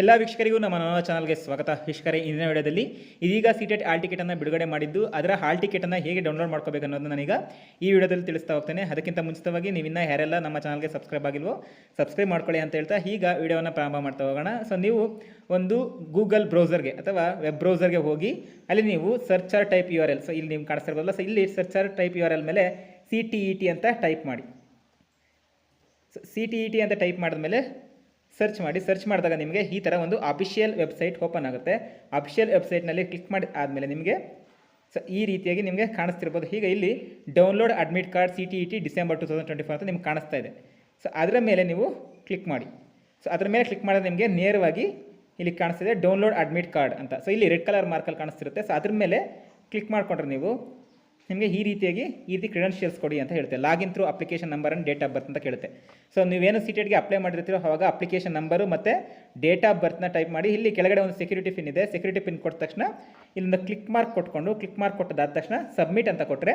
ಎಲ್ಲ ವೀಕ್ಷಕರಿಗೂ ನಮ್ಮ ನನ್ನ ಚಾನಲ್ಗೆ ಸ್ವಾಗತ. ವೀಕ್ಷಕರೇ, ಇಂದಿನ ವಿಡಿಯೋದಲ್ಲಿ ಇದೀಗ ಸೀಟೆಟ್ ಹಾಲ್ ಟಿಕೆಟನ್ನು ಬಿಡುಗಡೆ ಮಾಡಿದ್ದು, ಅದರ ಹಾಲ್ ಟಿಕೆಟನ್ನು ಹೇಗೆ ಡೌನ್ಲೋಡ್ ಮಾಡ್ಕೋಬೇಕು ಅನ್ನೋದನ್ನು ನಾನೀಗ ಈ ವಿಡಿಯೋದಲ್ಲಿ ತಿಳಿಸ್ತಾ ಹೋಗ್ತೇನೆ. ಅದಕ್ಕಿಂತ ಮುಂಚಿತವಾಗಿ ನೀವಿನ್ನ ಯಾರೆಲ್ಲ ನಮ್ಮ ಚಾನಲ್ಗೆ ಸಬ್ಸ್ಕ್ರೈಬ್ ಆಗಿಲ್ವೋ, ಸಬ್ಸ್ಕ್ರೈಬ್ ಮಾಡ್ಕೊಳ್ಳಿ ಅಂತ ಹೇಳ್ತಾ ಈಗ ವಿಡಿಯೋವನ್ನು ಪ್ರಾರಂಭ ಮಾಡ್ತಾ ಹೋಗೋಣ. ಸೊ ನೀವು ಒಂದು ಗೂಗಲ್ ಬ್ರೌಸರ್ಗೆ ಅಥವಾ ವೆಬ್ ಬ್ರೌಸರ್ಗೆ ಹೋಗಿ, ಅಲ್ಲಿ ನೀವು search bar type U R L so ಇಲ್ಲಿ ನೀವು ಕಾಣಿಸ್ತಿರ್ಬೋದಲ್ಲ ಸೊ ಇಲ್ಲಿ search bar type U R L ಮೇಲೆ ಸಿ ಟಿ ಇ ಟಿ ಅಂತ ಟೈಪ್ ಮಾಡಿ. ಸಿ ಟಿ ಇ ಟಿ ಅಂತ ಟೈಪ್ ಮಾಡಿದ್ಮೇಲೆ ಸರ್ಚ್ ಮಾಡಿ ಸರ್ಚ್ ಮಾಡಿದಾಗ ನಿಮಗೆ ಈ ಥರ ಒಂದು ಅಫಿಷಿಯಲ್ ವೆಬ್ಸೈಟ್ ಓಪನ್ ಆಗುತ್ತೆ. ಅಫಿಷಿಯಲ್ ವೆಬ್ಸೈಟ್ನಲ್ಲಿ ಕ್ಲಿಕ್ ಮಾಡಿ ಆದಮೇಲೆ ನಿಮಗೆ ಸೊ, ಈ ರೀತಿಯಾಗಿ ನಿಮಗೆ ಕಾಣಿಸ್ತಿರ್ಬೋದು. ಈಗ ಇಲ್ಲಿ download admit card C T E T December two thousand twenty four ಅಂತ ನಿಮ್ಗೆ ಕಾಣಿಸ್ತಾ ಇದೆ. ಸೊ ಅದರ ಮೇಲೆ ನೀವು ಕ್ಲಿಕ್ ಮಾಡಿ. ಸೊ ಅದರ ಮೇಲೆ ಕ್ಲಿಕ್ ಮಾಡಿದ್ರೆ ನಿಮಗೆ ನೇರವಾಗಿ ಇಲ್ಲಿ ಕಾಣಿಸ್ತಿದೆ ಡೌನ್ಲೋಡ್ ಅಡ್ಮಿಟ್ ಕಾರ್ಡ್ ಅಂತ. ಸೊ ಇಲ್ಲಿ ರೆಡ್ ಕಲರ್ ಮಾರ್ಕಲ್ಲಿ ಕಾಣಿಸ್ತಿರುತ್ತೆ. ಸೊ ಅದ್ರ ಮೇಲೆ ಕ್ಲಿಕ್ ಮಾಡಿಕೊಂಡ್ರೆ ನೀವು ನಿಮಗೆ ಈ ರೀತಿಯಾಗಿ ಈ ರೀತಿ ಕ್ರೆಡೆನ್ಷಿಯಲ್ಸ್ ಕೊಡಿ ಅಂತ ಹೇಳುತ್ತೆ login through application number and date of birth ಅಂತ ಕೇಳುತ್ತೆ ಸೊ ನೀವೇನು ಸೀಟೆಡ್ಗೆ ಅಪ್ಲೈ ಮಾಡಿರ್ತೀರೋ ಅವಾಗ ಅಪ್ಲಿಕೇಶನ್ ನಂಬರು ಮತ್ತು ಡೇಟ್ ಆಫ್ ಬರ್ತ್ನ ಟೈಪ್ ಮಾಡಿ. ಇಲ್ಲಿ ಕೆಳಗಡೆ ಒಂದು ಸೆಕ್ಯೂರಿಟಿ ಪಿನ್ ಇದೆ. ಸೆಕ್ಯೂರಿಟಿ ಪಿನ್ ಕೊಟ್ಟ ತಕ್ಷಣ ಇಲ್ಲಿಂದ ಕ್ಲಿಕ್ ಮಾರ್ಕ್ ಕೊಟ್ಕೊಂಡು ಕ್ಲಿಕ್ ಮಾರ್ಕ್ ಕೊಟ್ಟದಾದ ತಕ್ಷಣ ಸಬ್ಮಿಟ್ ಅಂತ ಕೊಟ್ಟರೆ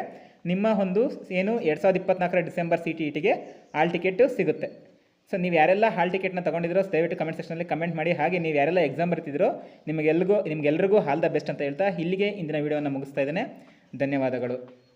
ನಿಮ್ಮ ಒಂದು ಏನು ಎರಡು ಸಾವಿರದ ಇಪ್ಪತ್ನಾಲ್ಕರ ಡಿಸೆಂಬರ್ ಸಿ ಟಿ ಇಟಿಗೆ ಹಾಲ್ ಟಿಕೆಟ್ ಸಿಗುತ್ತೆ. ಸೊ ನೀವು ಯಾರೆಲ್ಲ ಹಾಲ್ ಟಿಕೆಟ್ನ ತೊಗೊಂಡಿದ್ರೋ ದಯವಿಟ್ಟು ಕಮೆಂಟ್ ಸೆಕ್ಷನಲ್ಲಿ ಕಮೆಂಟ್ ಮಾಡಿ. ಹಾಗೆ ನೀವು ಯಾರೆಲ್ಲ ಎಕ್ಸಾಮ್ ಬರ್ತಿದ್ರೋ ನಿಮಗೆಲ್ರಿಗೂ ನಿಮಗೆಲ್ಲರಿಗೂ ಹಾಲ್ ದ ಬೆಸ್ಟ್ ಅಂತ ಹೇಳ್ತಾ ಇಲ್ಲಿಗೆ ಇಂದಿನ ವೀಡಿಯೋನ ಮುಗಿಸ್ತಾ ಇದ್ದೇನೆ. ಧನ್ಯವಾದಗಳು.